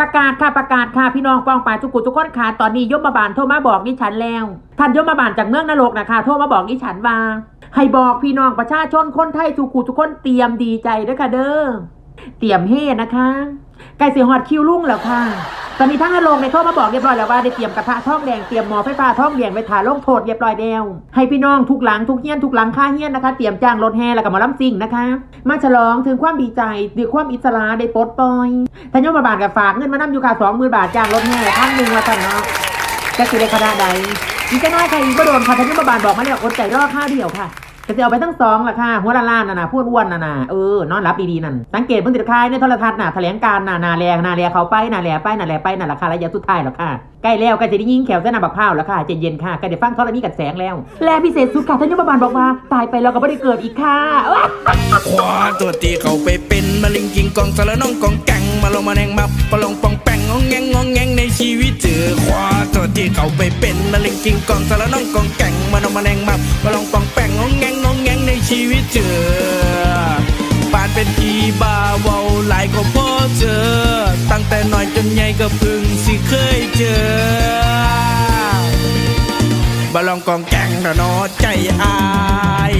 ประกาศค่ะประกาศค่ะพี่น้องปองป่ายทุกกุทุกคนค่ะตอนนี้ยมาบาลโทรมาบอกดิฉันแล้วท่านยมาบาลจากเมืองนรกนะคะโทรมาบอกดิฉันว่า ให้บอกพี่น้องประชาชนคนไทยทุกกุทุกคนเตรียมดีใจด้วยค่ะเด้อเตรียมเฮนะคะไก่เสียหอดคิวลุ่งแล้วค่ะ ตอนนี้ทั้งอารมณ์ในโทรมาบอกเรียบร้อยแล้วว่าได้เตรียมกระทะท่องแดงเตรียมหมอไฟฟ้าท่องแดงไว้ถ่าลงโทษเรียบร้อยแล้วให้พี่น้องทุกหลังทุกเฮียนทุกหลังค่าเฮียนนะคะ เตรียมจ้างรถแห่แล้วก็หมาล้ำซิ่งนะคะ มาฉลองถึงความดีใจดีความอิสระได้ปลดปล่อยท่านยมบาลกับฝากเงินมานำอยู่ค่ะสองหมื่นบาทจ้างรถแห่ครั้งหนึ่งว่าท่านเนาะจะสิได้ขนาดใดอีกจะน้อยใครอีกก็โดนค่ะท่านยมบาลบอกมาแล้วอดใจรอค่าเดียวค่ะ จะจะเอาไปทั้งสองล่ะค่ะหัวล้านล้าน่ะนะพูดอ้วนน่ะนะเออนอนรับดีๆนั่นสังเกตเพิ่งติดคายในโทรทัศน์น่ะแถลงการน่ะนาแลนาแลเขาไปนาแลไปนาแลไปน่ะราคาระยะสุดท้ายแล้วค่ะใกล้แล้วกล้จะได้ยิงแขวเส้นหนาบักพร้าวแล้วค่ะใจเย็นค่ะกล้ได้ฟังเขาแล้วมีกัดแสงแล้ว และพิเศษสุดค่ะท่านยมบาลบอกว่าตายไปแล้วก็ไม่ได้เกิดอีกค่ะคว้าตัวตีเขาไปเป็นมาลิงกิงกองสารน้องกองแกงมาลงมาแนงมาปลองปองแปงงองแงงงองแงงในชีวิตเจอคว้าตัวตีเขาไปเป็นมาลิงกิงกองสารน้องกองแกงมาลงมาแนงมาปลงปองแป ใหญ่ก็พึ่งสิเคยเจอบาลองกองแกงระนอใจอาย